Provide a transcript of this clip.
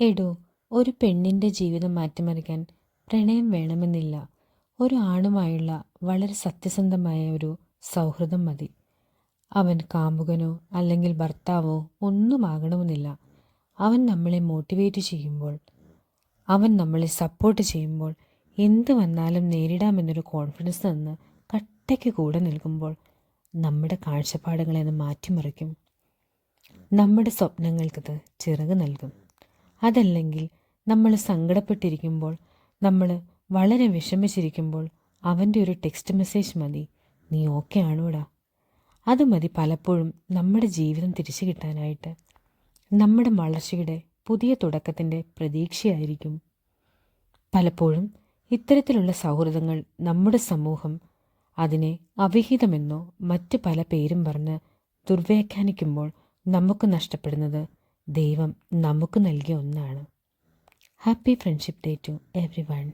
എടോ ഒരു പെണ്ണിന്റെ ജീവിതം മാറ്റിമറിക്കാൻ പ്രണയം വേണമെന്നില്ല. ഒരു ആണുമായുള്ള വളരെ സത്യസന്ധമായ ഒരു സൗഹൃദം മതി. അവൻ കാമുകനോ അല്ലെങ്കിൽ ഭർത്താവോ ഒന്നും ആകണമെന്നില്ല അവൻ നമ്മളെ മോട്ടിവേറ്റ് ചെയ്യുമ്പോൾ അവൻ നമ്മളെ സപ്പോർട്ട് ചെയ്യുമ്പോൾ എന്ത് വന്നാലും നേരിടാമെന്നൊരു കോൺഫിഡൻസ് തന്ന് കട്ടയ്ക്ക് കൂടെ നിൽക്കുമ്പോൾ നമ്മുടെ കാഴ്ചപ്പാടുകളെ അത് മാറ്റിമറിക്കും. നമ്മുടെ സ്വപ്നങ്ങൾക്കത് ചിറക് നൽകും. അതല്ലെങ്കിൽ നമ്മൾ സങ്കടപ്പെട്ടിരിക്കുമ്പോൾ നമ്മൾ വളരെ വിഷമിച്ചിരിക്കുമ്പോൾ അവന്റെ ഒരു ടെക്സ്റ്റ് മെസ്സേജ് മതി. നീ ഓക്കെ ആണോടാ? അത് മതി പലപ്പോഴും നമ്മുടെ ജീവിതം തിരിച്ചു കിട്ടാനായിട്ട്. നമ്മുടെ വളർച്ചയുടെ പുതിയ തുടക്കത്തിന്റെ പ്രതീക്ഷയായിരിക്കും. പലപ്പോഴും ഇത്തരത്തിലുള്ള സൗഹൃദങ്ങൾ നമ്മുടെ സമൂഹം അതിനെ അവിഹിതമെന്നോ മറ്റ് പല പേരും പറഞ്ഞ് ദുർവ്യാഖ്യാനിക്കുമ്പോൾ നമുക്ക് നഷ്ടപ്പെടുന്നത് ദൈവം നമുക്ക് നൽകിയ ഒന്നാണ്. Happy friendship day to everyone